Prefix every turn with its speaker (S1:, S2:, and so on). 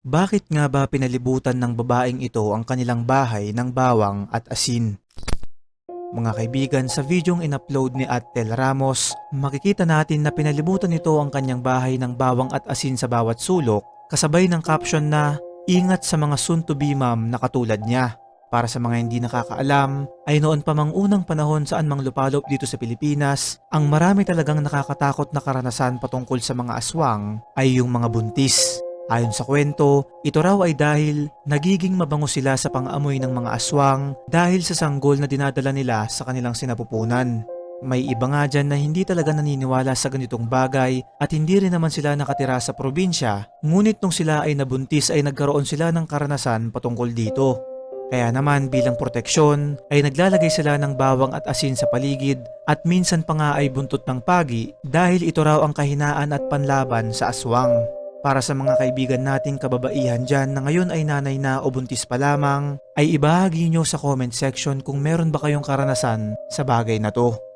S1: Bakit nga ba pinalibutan ng babaeng ito ang kanilang bahay ng bawang at asin? Mga kaibigan, sa videong in-upload ni Attel Ramos, makikita natin na pinalibutan nito ang kanyang bahay ng bawang at asin sa bawat sulok, kasabay ng caption na, Ingat sa mga soon-to-be ma'am na katulad niya. Para sa mga hindi nakakaalam, ay noon pa mang unang panahon saan mang lupalop dito sa Pilipinas, ang marami talagang nakakatakot na karanasan patungkol sa mga aswang ay yung mga buntis. Ayon sa kwento, ito raw ay dahil nagiging mabango sila sa pang-amoy ng mga aswang dahil sa sanggol na dinadala nila sa kanilang sinapupunan. May iba nga dyan na hindi talaga naniniwala sa ganitong bagay at hindi rin naman sila nakatira sa probinsya, ngunit nung sila ay nabuntis ay nagkaroon sila ng karanasan patungkol dito. Kaya naman bilang proteksyon ay naglalagay sila ng bawang at asin sa paligid at minsan pa nga ay buntot ng pagi dahil ito raw ang kahinaan at panlaban sa aswang. Para sa mga kaibigan nating kababaihan dyan na ngayon ay nanay na o buntis pa lamang, ay ibahagi nyo sa comment section kung meron ba kayong karanasan sa bagay na to.